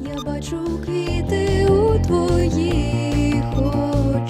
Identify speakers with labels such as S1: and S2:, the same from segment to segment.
S1: Я бачу квіти у твоїх.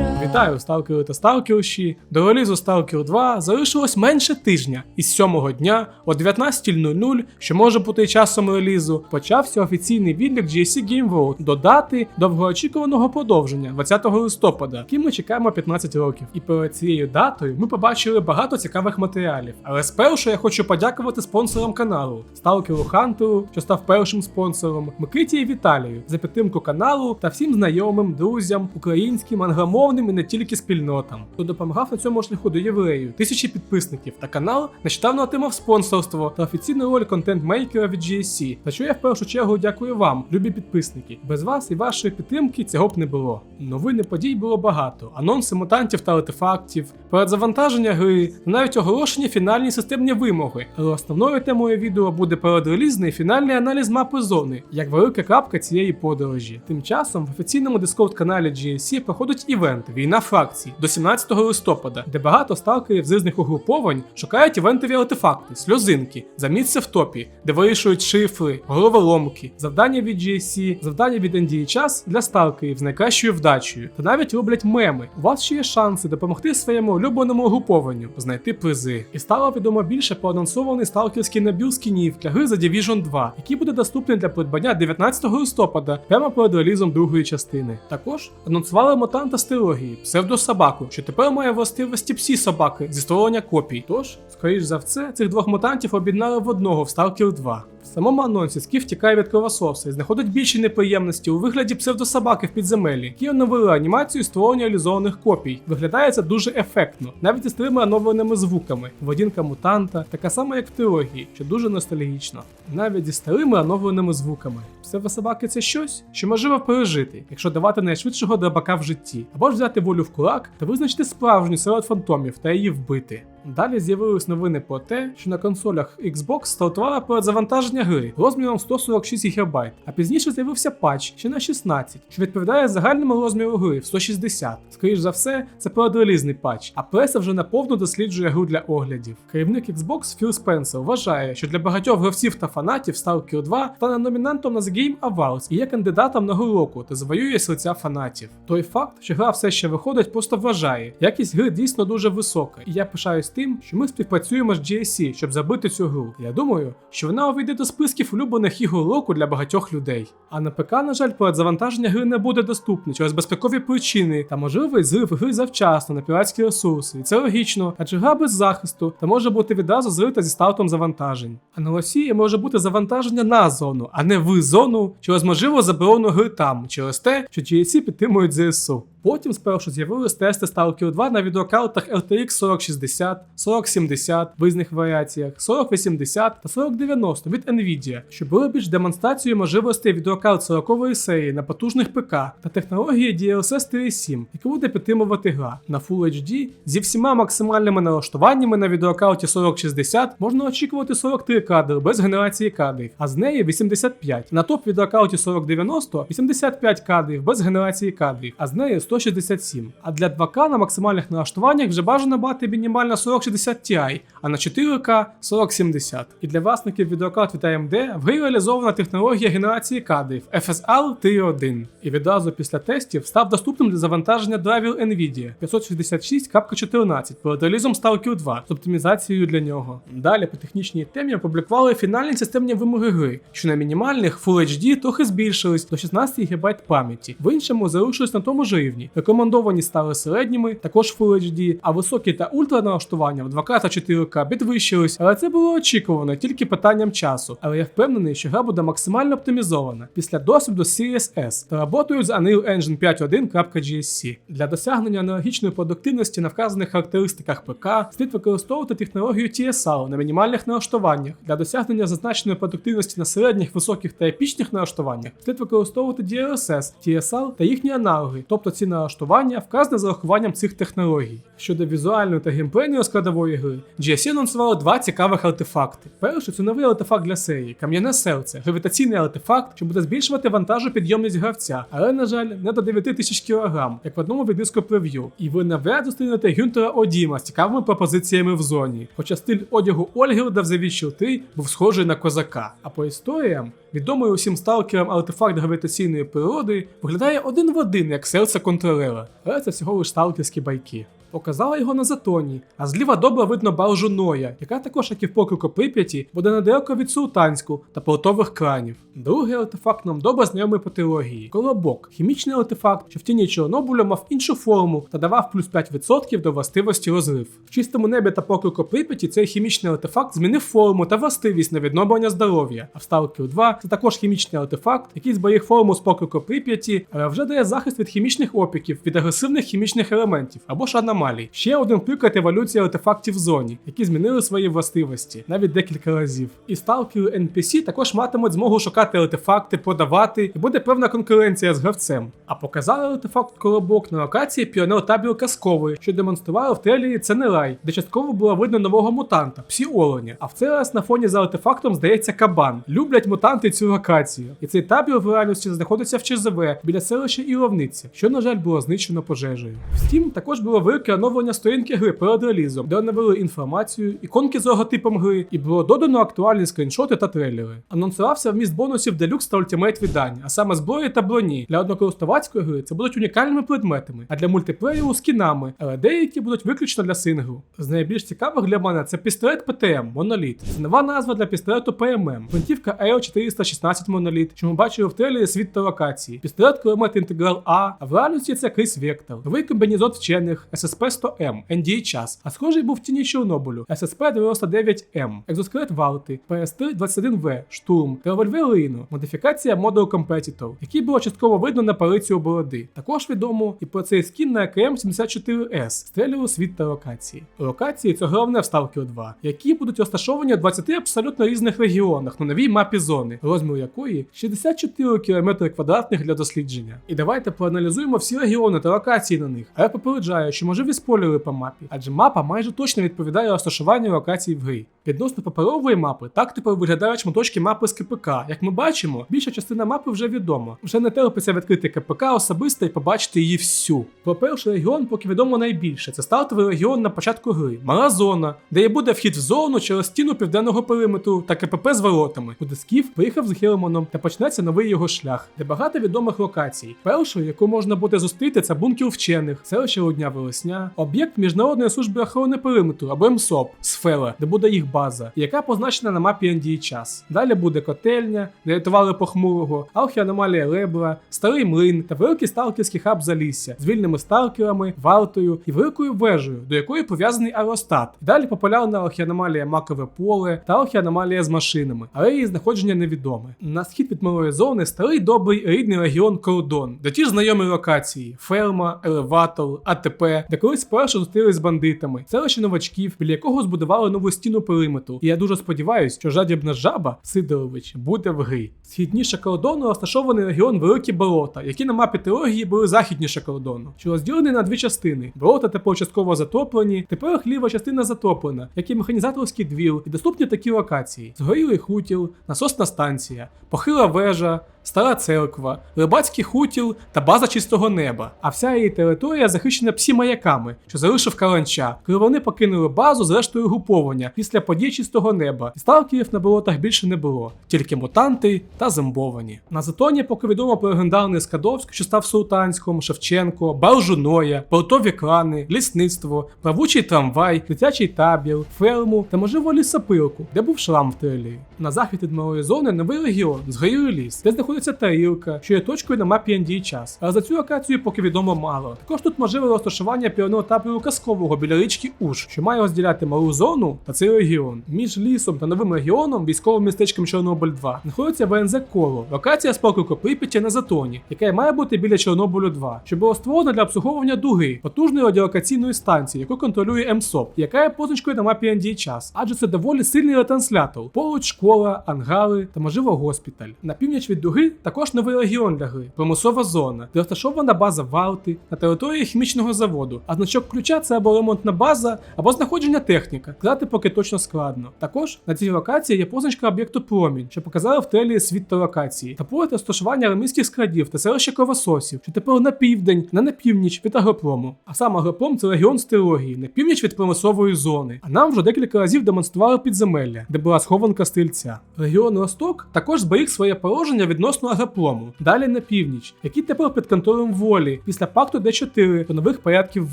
S2: Вітаю, сталкери та сталкерші. До релізу Stalker 2 залишилось менше тижня, і з сьомого дня о 19.00, що може бути часом релізу, почався офіційний відлік GSC Game World до дати довгоочікуваного продовження 20 листопада, який ми чекаємо 15 років. І перед цією датою ми побачили багато цікавих матеріалів. Але спершу я хочу подякувати спонсорам каналу Сталкеру Хантеру, що став першим спонсором, Микиті і Віталію за підтримку каналу та всім знайомим, друзям, українським, англомовним і не тільки спільнотам, хто допомагав на цьому шляху до євреїв, тисячі підписників та канал нещодавно отримав спонсорство та офіційну роль контент-мейкера від GSC, за що я в першу чергу дякую вам, любі підписники. Без вас і вашої підтримки цього б не було. Новини подій було багато: анонси мутантів та артефактів, передзавантаження гри, навіть оголошені фінальні системні вимоги. Але основною темою відео буде передрелізний фінальний аналіз мапи зони, як велика крапка цієї подорожі. Тим часом в офіційному дискорд каналі GSC проходить івент Війна фракцій до 17 листопада, де багато сталкерів з різних угруповань шукають івентові артефакти, сльозинки, за місце в топі, де вирішують шифри, головоломки, завдання від GSC, завдання від NDA час для сталкерів з найкращою вдачею, та навіть роблять меми. У вас ще є шанси допомогти своєму улюбленому угрупованню, знайти призи. І стало відомо більше про анонсований сталкерський набір скінів для гри за Division 2, який буде доступний для придбання 19 листопада, прямо перед релізом другої частини. Також анонсували мутанта з трилогії, псевдособаку, що тепер має властивості псі собаки зі створення копій. Тож, скоріш за все, цих двох мутантів об'єднали в одного в Stalker 2. В самому анонсі Скіф тікає від кровососа і знаходить більші неприємності у вигляді псевдособаки в підземелі, які оновили анімацію створення реалізованих копій. Виглядає це дуже ефектно, навіть із трими оновленими звуками. Поведінка мутанта така сама, як в трилогії, що дуже ностальгічно. Навіть зі старими оновленими звуками. Псевдособаки це щось, що можливо пережити, якщо давати найшвидшого драбака в житті, або ж взяти волю в кулак та визначити справжню серед фантомів та її вбити. Далі з'явились новини про те, що на консолях Xbox стартувала передзавантаження гри розміром 146 ГБ, а пізніше з'явився патч ще на 16, що відповідає загальному розміру гри в 160. Скоріш за все, це передрелізний патч, а преса вже наповну досліджує гру для оглядів. Керівник Xbox Філ Спенсер вважає, що для багатьох гравців та фанатів Stalker 2 стане номінантом на The Game Awards і є кандидатом на гру року та завоює серця фанатів. Той факт, що гра все ще виходить, просто вважає. Якість гри дійсно дуже висока, і я пишаюсь тим, що ми співпрацюємо з GSC, щоб забити цю гру. Я думаю, що вона увійде до списків улюблених ігор року для багатьох людей. А на ПК, на жаль, передзавантаження гри не буде доступне через безпекові причини та можливий зрив гри завчасно на піратські ресурси. І це логічно, адже гра без захисту та може бути відразу зрита зі стартом завантажень. А на Росії може бути завантаження на зону, а не в зону через можливо заборону гри там, через те, що GSC підтримують ЗСУ. Потім спершу з'явились тести Stalker 2 на відеокартах RTX 4060, 4070 в різних варіаціях, 4080 та 4090 від Nvidia, що були більш демонстрацією можливостей відеокарт 40 серії на потужних ПК та технології DLSS 3.7, яка буде підтримувати гра. На Full HD зі всіма максимальними налаштуваннями на відеокарті 4060 можна очікувати 43 кадри без генерації кадрів, а з неї 85. На топ відеокарті 4090 85 кадрів без генерації кадрів, а з неї 167. А для 2К на максимальних налаштуваннях вже бажано брати мінімально 4060 Ti, а на 4К 4070. І для власників відеокарт від AMD в грі реалізована технологія генерації кадрів FSR 3.1. І відразу після тестів став доступним для завантаження драйвер Nvidia 566.14 перед релізом Stalker 2 з оптимізацією для нього. Далі по технічній темі опублікували фінальні системні вимоги гри, що на мінімальних Full HD трохи збільшились до 16 ГБ пам'яті, в іншому залишились на тому ж рівні. Рекомендовані стали середніми, також Full HD, а високі та ультра налаштування в 2К та 4К підвищились, але це було очікувано тільки питанням часу. Але я впевнений, що гра буде максимально оптимізована після досвіду Series S та роботою з Unreal Engine 5.1.GSC. Для досягнення аналогічної продуктивності на вказаних характеристиках ПК слід використовувати технологію TSL на мінімальних налаштуваннях. Для досягнення зазначеної продуктивності на середніх, високих та епічних налаштуваннях слід використовувати DLSS, TSL та їхні аналоги, тобто ці інформаційне налаштування вказане з урахуванням цих технологій. Щодо візуальної та геймплейної складової гри, GSC анонсували два цікавих артефакти. Перший це новий артефакт для серії Кам'яне серце, гравітаційний артефакт, що буде збільшувати вантажопідйомність гравця, але, на жаль, не до 9000 кг, як в одному віддиску прев'ю. І ви навряд зустрінете Гюнтера Одіма з цікавими пропозиціями в зоні. Хоча стиль одягу Ольгерда в завій щити був схожий на козака. А по історіям, відомий усім сталкерам артефакт гравітаційної природи виглядає один в один, як серце контролера, але це всього лиш сталкерські байки. Показала його на затоні, а зліва добре видно баржу Ноя, яка також, як і в покрику Прип'яті, буде недалеко від Султанську та портових кранів. Другий артефакт нам добре знайомий по трилогії колобок, хімічний артефакт, що в тіні Чорнобиля мав іншу форму та давав плюс 5% до властивості розрив. В чистому небі та покрику Прип'яті цей хімічний артефакт змінив форму та властивість на відновлення здоров'я. А в Stalker 2 це також хімічний артефакт, який зберіг форму з покрику Прип'яті, але вже дає захист від хімічних опіків, від агресивних хімічних елементів або ж аномалій. Ще один приклад еволюції артефактів в зоні, які змінили свої властивості навіть декілька разів. І сталкери NPC також матимуть змогу шукати артефакти, продавати, і буде певна конкуренція з гравцем. А показали артефакт коробок на локації піонер табір казковий, що демонстрували в трейлері це не рай, де частково було видно нового мутанта, псі оленя. А в цей раз на фоні за артефактом здається кабан. Люблять мутанти цю локацію. І цей табір в реальності знаходиться в ЧЗВ біля селища Іловниця, що, на жаль, було знищено пожежею. Втім, також було велике оновлення сторінки гри перед релізом, де оновили інформацію, іконки з логотипом гри, і було додано актуальні скріншоти та трейлери. Анонсувався вміст бонусів Deluxe та Ultimate видання, а саме зброї та броні. Для однокористувацької гри це будуть унікальними предметами, а для мультиплеєру скінами, але деякі будуть виключно для синглу. З найбільш цікавих для мене це пістолет ПТМ Моноліт. Це нова назва для пістолету ПММ. Гвинтівка EO416 Моноліт, що ми бачили в трейлері світ та локації. Пістолет кулемет інтеграл А, а в реальності це Крис Вектор. Новий комбінезон вчених SSP-100M, NDA час, а схожий був в тіні Чорнобилю, SSP-99M, екзоскелет Валти, PS3-21V, Штурм та револьвер модифікація Model Competitor, який було частково видно на палиці у бороди. Також відомо і про цей скін на АКМ-74S, стрелюву світ та локації. Локації це головне в Stalker 2, які будуть розташовані у 20 абсолютно різних регіонах на новій мапі зони, розмір якої 64 км квадратних для дослідження. І давайте проаналізуємо всі регіони та локації на них. А я попереджаю, що можливі спойлери по мапі, адже мапа майже точно відповідає розташуванню локацій в грі. Відносно паперової мапи, так тепер виглядають шматочки мапи з КПК. Як ми бачимо, більша частина мапи вже відома. Вже не терпиться відкрити КПК особисто і побачити її всю. Про перший регіон поки відомо найбільше. Це стартовий регіон на початку гри, мала зона, де і буде вхід в зону через стіну південного периметру та КПП з воротами, куди Скіф приїхав з Гелмоном та почнеться новий його шлях, де багато відомих локацій. Першою, яку можна буде зустріти, це бункер вчених, селище Рудня Вересня, об'єкт Міжнародної служби охорони периметру або МСОП, сфера, де буде їх база, яка позначена на мапі NDA час. Далі буде котельня, де рятували похмурого, архіаномалія Ребра, старий млин та великий сталкерський хаб Залісся з вільними сталкерами, вартою і великою вежею, до якої пов'язаний аеростат. Далі популярна архіаномалія Макове поле та архіаномалія з машинами, але її знаходження невідоме. На схід від малої зони старий добрий рідний регіон Кордон, де ті ж знайомі локації: ферма, елеватор, АТП, де колись спершу зустрілись з бандитами, селище новачків, біля якого збудували нову стіну периметру. І я дуже сподіваюся, що жадібна жаба Сидорович буде в грі. Східніше кордону розташований регіон Великі Болота, які на мапі трилогії були західніше кордону, що розділені на дві частини. Болота тепер частково затоплені, тепер ліва частина затоплена, як і механізаторський двір, і доступні такі локації: згорілий хутір, насосна станція, похила вежа. Стара церква, рибацький хутір та база чистого неба. А вся її територія захищена псі маяками, що залишив каланча, коли вони покинули базу з рештою груповання після подій чистого неба. І сталкерів на болотах більше не було, тільки мутанти та зомбовані. На затоні поки відомо про легендарний Скадовськ, що став Султанськом, Шевченко, Баржу Ноя, портові крани, лісництво, плавучий трамвай, дитячий табір, ферму та можливо лісопилку, де був шлам в трейлері. На захід від малої зони новий регіон, згорілий ліс, де знаходиться тарілка, що є точкою на мапі ND час. Але за цю локацію поки відомо мало. Також тут можливе розташування піонного табору казкового біля річки Уж, що має розділяти малу зону та цей регіон. Між лісом та новим регіоном, військовим містечком Чорнобиль 2, знаходиться ВНЗ Коло, локація з покрику Прип'яті на Затоні, яка має бути біля Чорнобилю 2, що було створено для обслуговування дуги, потужної радіолокаційної станції, яку контролює МСОП, яка є позначкою на мапі ND час, адже це доволі сильний ретранслятор. Поруч школа, ангари та можливо госпіталь. На північ від дуги також новий регіон для гри, промислова зона, де розташована база Валти на території хімічного заводу. А значок ключа це або ремонтна база, або знаходження техніка. Сказати поки точно складно. Також на цій локації є позначка об'єкту промінь, що показала в телі світ та локації, та поряд розташування ремійських складів та селища Кровососів, що тепер на південь, не на північ від агропром. А сам агропром це регіон стерогії, на північ від промислової зони. А нам вже декілька разів демонстрували підземелля, де була схованка стрільця. Регіон Росток також зберіг своє положення відносно агропрому, далі на північ, який тепер під контролем волі після пакту Д4 та нових порядків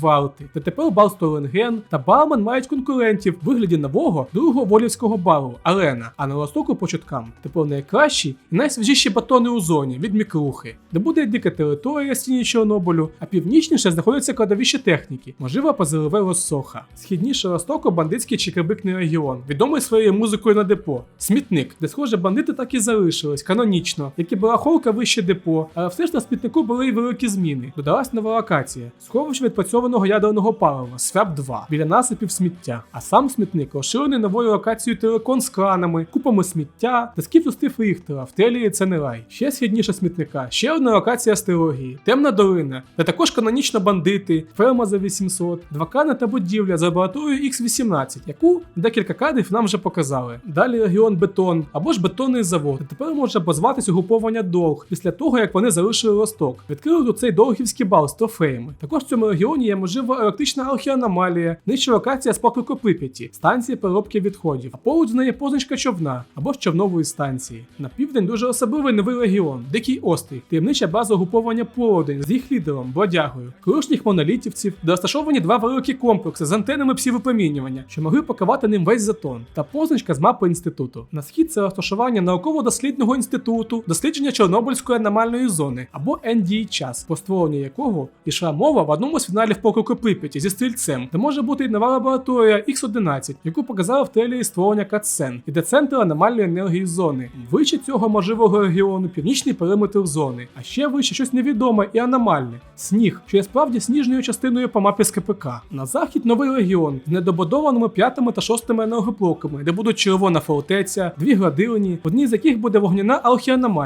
S2: Валти, де тепер бал Столенген та Бармен мають конкурентів в вигляді нового другого волівського бару Арена, а на Ростоку по чуткам тепер найкращі і найсвіжіші батони у зоні від мікрухи, де буде дика територія стіні Чорнобилю, а північніше знаходиться кладовище техніки, можливо, позеливе Росоха. Східніше Ростоку бандитський чекабикний регіон, відомий своєю музикою на депо. Смітник, де схоже бандити так і залишились, канонічно, як і барахолка вище депо, але все ж на смітнику були й великі зміни. Додалась нова локація, сховище відпрацьованого ядерного палива, свап 2 біля насипів сміття. А сам смітник розширений новою локацією телекон з кранами, купами сміття та скіф зустрів Ріхтера, в телії це не рай. Ще східніше смітника, ще одна локація астерології, темна долина, де також канонічно бандити, ферма за 800, два кани та будівля за лабораторією X18, яку декілька кадрів нам вже показали. Далі регіон бетон або ж бетонний завод. Тепер може позватись угруповання долг після того, як вони залишили росток. Відкрили тут цей довгівський бал з трофеями. Також в цьому регіоні є можлива електрична археаномалія, нижча локація з поклику Прип'яті, станції переробки відходів, а поруч з нею позначка човна або ж човнової станції. На південь дуже особливий новий регіон, Дикий острів, таємнича база угруповання Породень з їх лідером, Бродягою, колишніх монолітівців, де розташовані два великі комплекси з антенами псівипромінювання, що могли покривати ним весь затон, та позначка з мапи інституту. На схід це розташування науково-дослідного інституту, дослідження Чорнобильської аномальної зони або NDHAS, по створенню якого йшла мова в одному з фіналів покроку Прип'яті зі стрільцем, де може бути і нова лабораторія X11, яку показала в телі створення Катсен, і де центр аномальної енергії зони. Вище цього можливого регіону північний периметр зони, а ще вище щось невідоме і аномальне сніг, що є справді сніжною частиною по мапі з КПК. На захід новий регіон з недобудованими п'ятими та шостими енергоблоками, де будуть червона фортеця, дві градилні, в одній з яких буде вогняна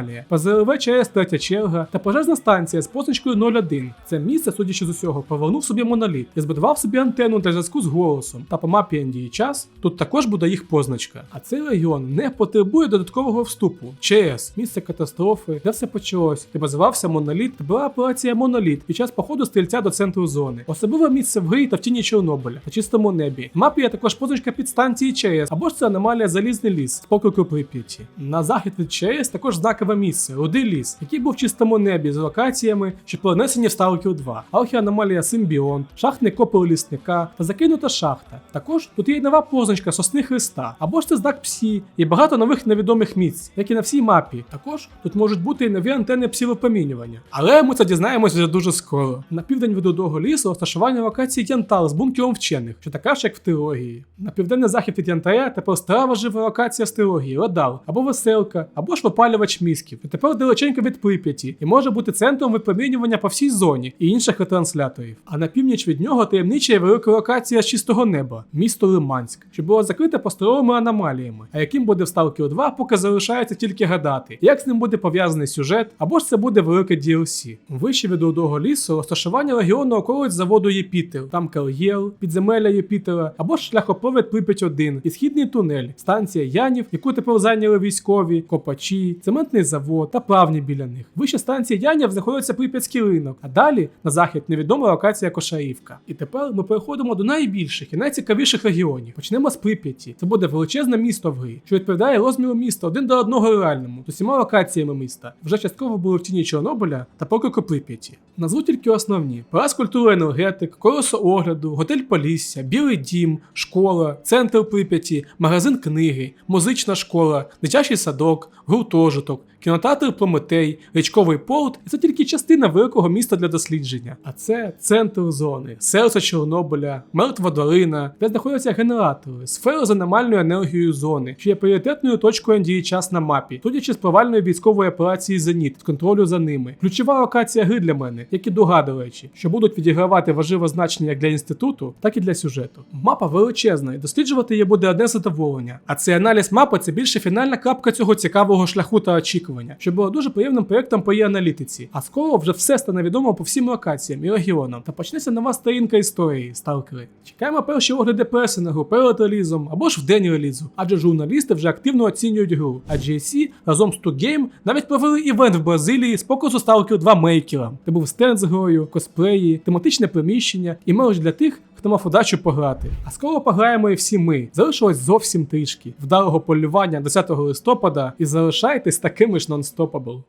S2: археаномалія, ПЗРВ ЧС третя черга та пожежна станція з позначкою 01. Це місце, судячи з усього, повернув собі моноліт і збудував собі антенну для зв'язку з голосом. Та по мапі NDI час тут також буде їх позначка. А цей регіон не потребує додаткового вступу. ЧС, місце катастрофи, де все почалось, де базувався моноліт та була операція Моноліт під час походу стрільця до центру зони. Особливе місце в грі та в тіні Чорнобиля на чистому небі. В мапі є також позначка підстанції ЧС, або ж це аномалія Залізний ліс з покрику Прип'яті. На захід від ЧС також знакове місце Рудий ліс, який був в чистому небі з локаціями, що перенесені в Stalker 2, археаномалія Симбіон, шахтний копер лісника та закинута шахта. Також тут є й нова позначка сосни Христа, або ж це знак Псі, і багато нових невідомих місць, як і на всій мапі. Також тут можуть бути і нові антенни псівипромінювання. Але ми це дізнаємось вже дуже скоро. На південь від Рудого лісу розташування локації Янтар з бункером вчених, що така ж як в трилогії. На південний захід від Янтаря тепер стара важлива локація з трилогії Радар, або веселка, або ж випалювач місків. І тепер далеченько від Прип'яті, і може бути центром випромінювання по всій зоні і інших ретрансляторів. А на північ від нього таємнича і велика локація з чистого неба, місто Лиманськ, що було закрите посторовими аномаліями, а яким буде в Stalker 2, поки залишається тільки гадати, як з ним буде пов'язаний сюжет, або ж це буде велике DLC. Вище від Рудого лісу розташування регіону околиць заводу Єпітер, там кар'єр, підземелля Єпітера, або ж шляхопровід Прип'ять 1 і східний тунель, станція Янів, яку тепер зайняли військові, копачі, цементний завод та плавні біля них. Вище станції Янів знаходиться Прип'ятський ринок, а далі на захід невідома локація Кошарівка. І тепер ми переходимо до найбільших і найцікавіших регіонів. Почнемо з Прип'яті. Це буде величезне місто в грі, що відповідає розміру міста один до одного реальному, з усіма локаціями міста. Вже частково були в тіні Чорнобиля та покрику Прип'яті. Назву тільки основні: Палац культури енергетик, колесо огляду, готель Полісся, Білий дім, школа, центр Прип'яті, магазин книги, музична школа, дитячий садок, гуртожиток, кінотеатр Прометей, річковий порт це тільки частина великого міста для дослідження. А це центр зони, серце Чорнобиля, мертва долина, де знаходяться генератори, сфера з аномальною енергією зони, що є пріоритетною точкою NDI час на мапі, судячи з провальної військової операції Зеніт, контролю за ними. Ключова локація гри для мене, як і дуга, до речі, що будуть відігравати важливе значення як для інституту, так і для сюжету. Мапа величезна, і досліджувати її буде одне задоволення. А цей аналіз мапи це більше фінальна крапка цього цікавого шляху та очікувань. Розслідування, що було дуже приємним проєктом по її аналітиці. А скоро вже все стане відомо по всім локаціям і регіонам, та почнеться нова сторінка історії сталкери. Чекаємо перші огляди пресингу перед релізом або ж в день релізу, адже журналісти вже активно оцінюють гру. А GSC разом з 2Game навіть провели івент в Бразилії з показу Stalker 2 мейкерам, де був стенд з грою, косплеї, тематичне приміщення і мерч для тих, хто мав удачу пограти. А скоро пограємо і всі ми. Залишилось зовсім трішки. Вдалого полювання 10 листопада і залишайтесь такими ж нонстопабл.